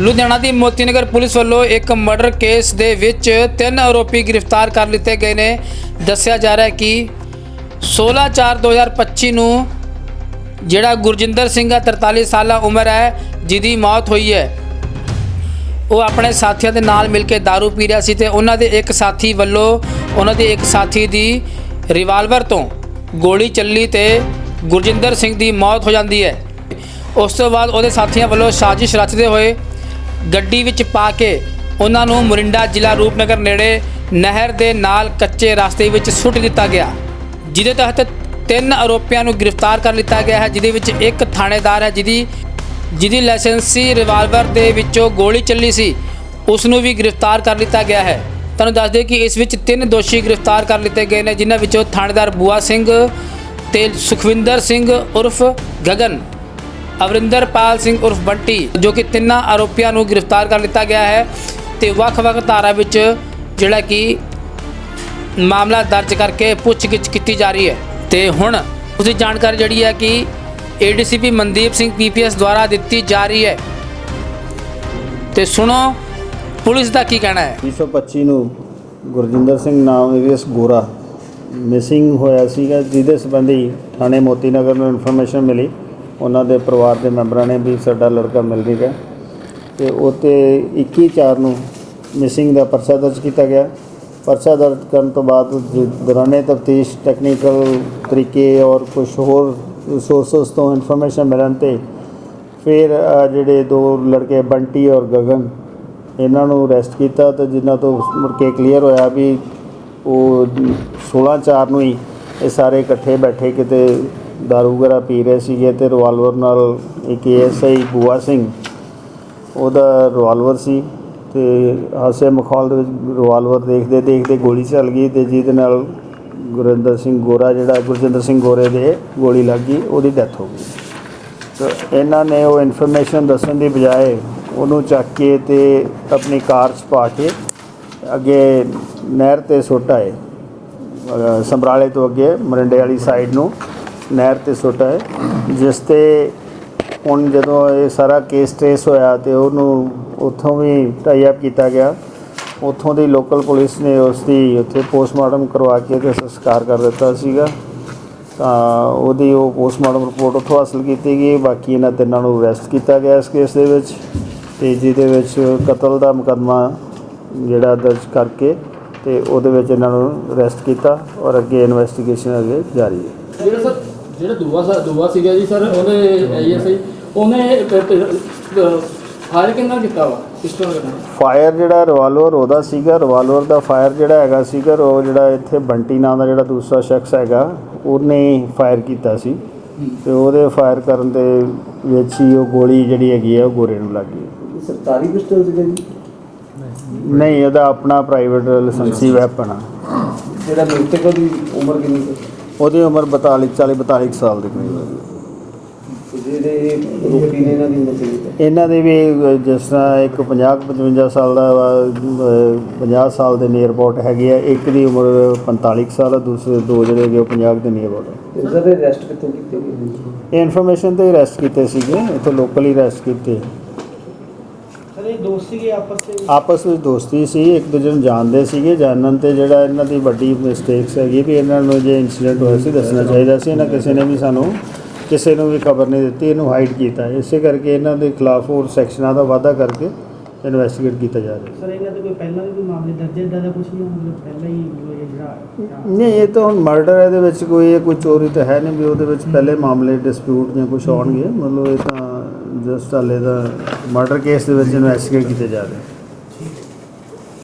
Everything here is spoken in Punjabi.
ਲੁਧਿਆਣਾ ਦੀ ਮੋਤੀਨਗਰ ਪੁਲਿਸ ਵੱਲੋਂ ਇੱਕ ਮਰਡਰ ਕੇਸ ਦੇ ਵਿੱਚ ਤਿੰਨ ਆਰੋਪੀ ਗ੍ਰਿਫਤਾਰ ਕਰ ਲਿੱਤੇ ਗਏ ਨੇ। ਦੱਸਿਆ ਜਾ ਰਿਹਾ ਹੈ ਕਿ 16/4/2025 ਨੂੰ ਜਿਹੜਾ ਗੁਰਜਿੰਦਰ ਸਿੰਘ ਆ 43 ਸਾਲਾ ਉਮਰ ਹੈ, ਜਿਹਦੀ ਮੌਤ ਹੋਈ ਹੈ। ਉਹ ਆਪਣੇ ਸਾਥੀਆਂ ਦੇ ਨਾਲ ਮਿਲ ਕੇ दारू ਪੀ ਰਿਹਾ ਸੀ ਤੇ ਉਹਨਾਂ ਦੇ ਇੱਕ ਸਾਥੀ ਵੱਲੋਂ ਉਹਨਾਂ ਦੇ ਇੱਕ ਸਾਥੀ ਦੀ ਰਿਵਾਲਵਰ ਤੋਂ ਗੋਲੀ ਚੱਲੀ ਤੇ ਗੁਰਜਿੰਦਰ ਸਿੰਘ ਦੀ ਮੌਤ ਹੋ ਜਾਂਦੀ ਹੈ। ਉਸ ਤੋਂ ਬਾਅਦ ਉਹਦੇ ਸਾਥੀਆਂ ਵੱਲੋਂ ਸਾਜ਼ਿਸ਼ ਰਚਦੇ ਹੋਏ ਗੱਡੀ ਵਿੱਚ ਪਾ ਕੇ ਉਹਨਾਂ ਨੂੰ ਮੁਰਿੰਡਾ ਜ਼ਿਲ੍ਹਾ ਰੂਪਨਗਰ ਨੇੜੇ ਨਹਿਰ ਦੇ ਨਾਲ ਕੱਚੇ ਰਸਤੇ ਵਿੱਚ ਸੁੱਟ ਦਿੱਤਾ ਗਿਆ, ਜਿਹਦੇ ਤਹਿਤ ਤਿੰਨ ਆਰੋਪੀਆਂ ਨੂੰ ਗ੍ਰਿਫਤਾਰ ਕਰ ਲਿੱਤਾ ਗਿਆ ਹੈ, ਜਿਹਦੇ ਵਿੱਚ ਇੱਕ ਥਾਣੇਦਾਰ ਹੈ ਜਿਹਦੀ ਜਿਹਦੀ ਲਾਇਸੈਂਸੀ ਰਿਵਾਲਵਰ ਦੇ ਵਿੱਚੋਂ ਗੋਲੀ ਚੱਲੀ ਸੀ, ਉਸ ਨੂੰ ਵੀ ਗ੍ਰਿਫਤਾਰ ਕਰ ਲਿੱਤਾ ਗਿਆ ਹੈ। ਤੁਹਾਨੂੰ ਦੱਸ ਦਿਓ ਕਿ ਇਸ ਵਿੱਚ ਤਿੰਨ ਦੋਸ਼ੀ ਗ੍ਰਿਫਤਾਰ ਕਰ ਲਿੱਤੇ ਗਏ ਨੇ, ਜਿਨ੍ਹਾਂ ਵਿੱਚੋਂ ਥਾਣੇਦਾਰ ਬੂਆ ਸਿੰਘ ਤੇ ਸੁਖਵਿੰਦਰ ਸਿੰਘ ਉਰਫ ਗਗਨ। ਅਵਰਿੰਦਰਪਾਲ ਸਿੰਘ ਉਰਫ ਬੰਟੀ, ਜੋ ਕਿ ਤਿੰਨਾਂ ਆਰੋਪੀਆਂ ਨੂੰ ਗ੍ਰਿਫਤਾਰ ਕਰ ਲਿੱਤਾ ਗਿਆ ਹੈ ਤੇ ਵੱਖ-ਵੱਖ ਧਾਰਾ ਵਿੱਚ ਜਿਹੜਾ ਕਿ ਮਾਮਲਾ ਦਰਜ ਕਰਕੇ ਪੁੱਛਗਿੱਛ ਕੀਤੀ ਜਾ ਰਹੀ ਹੈ। ਤੇ ਹੁਣ ਉਸਦੀ ਜਾਣਕਾਰੀ ਜਿਹੜੀ ਹੈ ਕਿ ਏਡੀਸੀਪੀ ਮਨਦੀਪ ਸਿੰਘ ਪੀਪੀਐਸ ਦੁਆਰਾ ਦਿੱਤੀ ਜਾ ਰਹੀ ਹੈ। ਤੇ ਸੁਣੋ, ਪੁਲਿਸ ਦਾ ਕੀ ਕਹਿਣਾ ਹੈ? 225 ਨੂੰ ਗੁਰਜਿੰਦਰ ਸਿੰਘ ਨਾਮ ਏਰੀਅਸ ਗੋਰਾ ਮਿਸਿੰਗ ਹੋਇਆ ਸੀਗਾ, ਜਿਹਦੇ ਸੰਬੰਧੀ ਥਾਣੇ ਮੋਤੀ ਨਗਰ ਨੂੰ ਇਨਫੋਰਮੇਸ਼ਨ ਮਿਲੀ। ਉਹਨਾਂ ਦੇ ਪਰਿਵਾਰ ਦੇ ਮੈਂਬਰਾਂ ਨੇ ਵੀ ਸਾਡਾ ਲੜਕਾ ਮਿਲ ਨਹੀਂ ਗਿਆ। ਤੇ ਉਹ 21 ਚਾਰ ਨੂੰ ਮਿਸਿੰਗ ਦਾ ਪਰਚਾ ਦਰਜ ਕੀਤਾ ਗਿਆ। ਪਰਚਾ ਦਰਜ ਕਰਨ ਤੋਂ ਬਾਅਦ ਦੌਰਾਨੇ ਤਫਤੀਸ਼ ਟੈਕਨੀਕਲ ਤਰੀਕੇ ਔਰ ਕੁਝ ਹੋਰ ਸੋਰਸਸ ਤੋਂ ਇਨਫੋਰਮੇਸ਼ਨ ਮਿਲਣ ਤੇ ਫਿਰ ਜਿਹੜੇ ਦੋ ਲੜਕੇ ਬੰਟੀ ਔਰ ਗਗਨ, ਇਹਨਾਂ ਨੂੰ ਅਰੈਸਟ ਕੀਤਾ ਤੇ ਜਿਨ੍ਹਾਂ ਤੋਂ ਮੁੜ ਕੇ ਕਲੀਅਰ ਹੋਇਆ ਵੀ ਉਹ 16 ਚਾਰ ਨੂੰ ਹੀ ਇਹ ਸਾਰੇ ਇਕੱਠੇ ਬੈਠੇ ਕਿਤੇ ਦਾਰੂ ਵਗੈਰਾ ਪੀ ਰਹੇ ਸੀਗੇ ਤੇ ਰਿਵਾਲਵਰ ਨਾਲ ਇੱਕ ਐਸਆਈ ਬੂਆ ਸਿੰਘ ਉਹਦਾ ਰਿਵਾਲਵਰ ਸੀ ਤੇ ਹਾਸੇ ਮਖੌਲ ਦੇ ਵਿੱਚ ਰਿਵਾਲਵਰ ਦੇਖਦੇ ਦੇਖਦੇ ਗੋਲੀ ਚੱਲ ਗਈ ਤੇ ਜਿਹਦੇ ਨਾਲ ਗੁਰਿੰਦਰ ਸਿੰਘ ਗੋਰਾ ਜਿਹੜਾ ਗੁਰਜਿੰਦਰ ਸਿੰਘ ਗੋਰੇ ਦੇ ਗੋਲੀ ਲੱਗ ਗਈ ਉਹਦੀ ਡੈਥ ਹੋ ਗਈ ਤਾਂ ਇਹਨਾਂ ਨੇ ਉਹ ਇਨਫੋਰਮੇਸ਼ਨ ਦੱਸਣ ਦੀ ਬਜਾਏ ਉਹਨੂੰ ਚੱਕ ਕੇ ਤੇ ਆਪਣੀ ਕਾਰ 'ਚ ਪਾ ਕੇ ਅੱਗੇ ਨਹਿਰ ਤੇ ਸੁੱਟ ਆਏ ਅ, ਤੋਂ ਅੱਗੇ ਮਰਿੰਡੇ ਵਾਲੀ ਸਾਈਡ ਨੂੰ ਨਹਿਰ ਤੇ ਸੁੱਟਾ ਹੈ ਜਿਸ ਤੇ ਹੁਣ ਜਦੋਂ ਇਹ ਸਾਰਾ ਕੇਸ ਟ੍ਰੇਸ ਹੋਇਆ ਤੇ ਉਹਨੂੰ ਉੱਥੋਂ ਵੀ ਟਾਈ ਅਪ ਕੀਤਾ ਗਿਆ, ਉੱਥੋਂ ਦੀ ਲੋਕਲ ਪੁਲਿਸ ਨੇ ਉਸ ਦੀ ਉੱਥੇ ਪੋਸਟਮਾਰਟਮ ਕਰਵਾ ਕੇ ਤੇ ਸੰਸਕਾਰ ਕਰ ਦਿੱਤਾ ਸੀਗਾ। ਤਾਂ ਉਹਦੀ ਉਹ ਪੋਸਟਮਾਰਟਮ ਰਿਪੋਰਟ ਉੱਥੋਂ ਹਾਸਲ ਕੀਤੀ ਗਈ, ਬਾਕੀ ਇਹਨਾਂ ਤਿੰਨਾਂ ਨੂੰ ਅਰੈਸਟ ਕੀਤਾ ਗਿਆ ਇਸ ਕੇਸ ਦੇ ਵਿੱਚ ਤੇ ਜਿਹਦੇ ਵਿੱਚ ਕਤਲ ਦਾ ਮੁਕੱਦਮਾ ਜਿਹੜਾ ਦਰਜ ਕਰਕੇ ਤੇ ਉਹਦੇ ਵਿੱਚ ਇਹਨਾਂ ਨੂੰ ਅਰੈਸਟ ਕੀਤਾ ਔਰ ਅੱਗੇ ਇਨਵੈਸਟੀਗੇਸ਼ਨ ਅੱਗੇ ਜਾਰੀ ਹੈ। ਜਿਹੜਾ ਸਰ ਜਿਹੜਾ ਦੂਆ ਸਰ ਦੂਆ ਸੀਗਾ ਜੀ ਸਰ ਉਹਨੇ ਆਈਐਸਆਈ ਉਹਨੇ ਫਾਇਰ ਕਿੰਨਾ ਕੀਤਾ ਵਾ ਪਿਸਟਲ ਕਿੰਨਾ? ਫਾਇਰ ਜਿਹੜਾ ਰਿਵਾਲਵਰ ਉਹਦਾ ਸੀਗਾ। ਰਿਵਾਲਵਰ ਦਾ ਫਾਇਰ ਜਿਹੜਾ ਹੈਗਾ ਸੀਗਾ ਉਹ ਜਿਹੜਾ ਇੱਥੇ ਬੰਟੀ ਨਾਂ ਦਾ ਜਿਹੜਾ ਦੂਸਰਾ ਸ਼ਖਸ ਹੈਗਾ ਉਹਨੇ ਫਾਇਰ ਕੀਤਾ ਸੀ। ਤੇ ਉਹਦੇ ਫਾਇਰ ਕਰਨ ਦੇ ਵਿੱਚ ਹੀ ਉਹ ਗੋਲੀ ਜਿਹੜੀ ਹੈਗੀ ਆ ਉਹ ਗੋਰੇ ਨੂੰ ਲੱਗ ਗਈ। ਸਰਕਾਰੀ ਪਿਸਟਲ ਸੀਗਾ ਜੀ? ਨਹੀਂ ਉਹਦਾ ਆਪਣਾ ਪ੍ਰਾਈਵੇਟ ਲਾਇਸੈਂਸੀ ਵੈਪਨ ਆ। ਜਿਹੜਾ ਮ੍ਰਿਤਕ ਦੀ ਉਮਰ ਕਿੰਨੀ ਸੀ? ਉਹਦੀ ਉਮਰ 42 40 42 ਕੁ ਸਾਲ ਦੀ ਹੈ। ਤੇ ਜਿਹੜੇ ਰੋਪੀ ਨੇ ਇਹਨਾਂ ਦੀ ਉਮਰ ਕਿੰਨੀ ਇਹਨਾਂ ਦੇ ਵੀ ਜਿਸ ਤਰ੍ਹਾਂ ਇੱਕ 50 55 ਸਾਲ ਦਾ ਵਾ, ਅਹ, 50 ਸਾਲ ਦੇ ਨੀਅਰ ਅਬਾਊਟ ਹੈਗੇ ਆ ਇੱਕ ਦੀ ਉਮਰ 45 ਕੁ ਸਾਲ ਆ ਦੂਸਰੇ ਦੋ ਜਿਹੜੇ ਹੈਗੇ ਉਹ 50 ਦੇ ਨੀਅਰ ਅਬਾਊਟ ਸਰ ਅਰੈਸਟ ਕਿੱਥੋਂ ਕੀਤੇ ਗਏ? ਇਹ ਇਨਫੋਰਮੇਸ਼ਨ ਤੇ ਅਰੈਸਟ ਕੀਤੇ ਸੀਗੇ ਇੱਥੇ ਲੋਕਲੀ ਅਰੈਸਟ ਕੀਤੇ। ਦੋਸਤ ਸੀਗੇ ਆਪਸ ਵਿੱਚ? ਆਪਸ ਵਿੱਚ ਦੋਸਤੀ ਸੀ ਇੱਕ ਦੂਜੇ ਨੂੰ ਜਾਣਦੇ ਸੀਗੇ। ਜਾਣਨ ਤੇ ਜਿਹੜਾ ਇਹਨਾਂ ਦੀ ਵੱਡੀ ਮਿਸਟੇਕਸ ਹੈਗੀ ਵੀ ਇਹਨਾਂ ਨੂੰ ਜੇ ਇਨਸੀਡੈਂਟ ਹੋਇਆ ਸੀ ਦੱਸਣਾ ਚਾਹੀਦਾ ਸੀ। ਇਹਨਾਂ ਕਿਸੇ ਨੇ ਵੀ ਸਾਨੂੰ ਕਿਸੇ ਨੂੰ ਵੀ ਖਬਰ ਨਹੀਂ ਦਿੱਤੀ ਇਹਨੂੰ ਹਾਈਡ ਕੀਤਾ। ਇਸੇ ਕਰਕੇ ਇਹਨਾਂ ਦੇ ਖਿਲਾਫ ਹੋਰ ਸੈਕਸ਼ਨਾਂ ਦਾ ਵਾਅਦਾ ਕਰਕੇ ਇਨਵੈਸਟੀਗੇਟ ਕੀਤਾ ਜਾ ਰਿਹਾ। ਸਰ ਇਹਨਾਂ ਦੇ ਕੋਈ ਪਹਿਲਾਂ ਵੀ ਕੋਈ ਮਾਮਲੇ ਦਰਜ ਇਦਾਂ ਦਾ ਕੁਝ ਨਹੀਂ ਮਤਲਬ ਪਹਿਲਾਂ ਹੀ ਜਿਹੜਾ ਨਹੀਂ ਇਹ ਤਾਂ ਹੁਣ ਮਰਡਰ ਇਹਦੇ ਵਿੱਚ ਕੋਈ ਇਹ ਕੋਈ ਚੋਰੀ ਤਾਂ ਹੈ ਨਹੀਂ ਵੀ ਉਹਦੇ ਵਿੱਚ ਪਹਿਲੇ ਮਾਮਲੇ ਡਿਸਪਿਊਟ ਜਾਂ ਕੁਝ ਆਉਣਗੇ। ਮਤਲਬ ਇਹ ਤਾਂ ਜਸਟ ਹਾਲੇ ਦਾ ਮਰਡਰ ਕੇਸ ਦੇ ਵਿੱਚ ਇਨਵੈਸਟੀਗੇਟ ਕੀਤੇ ਜਾ ਰਹੇ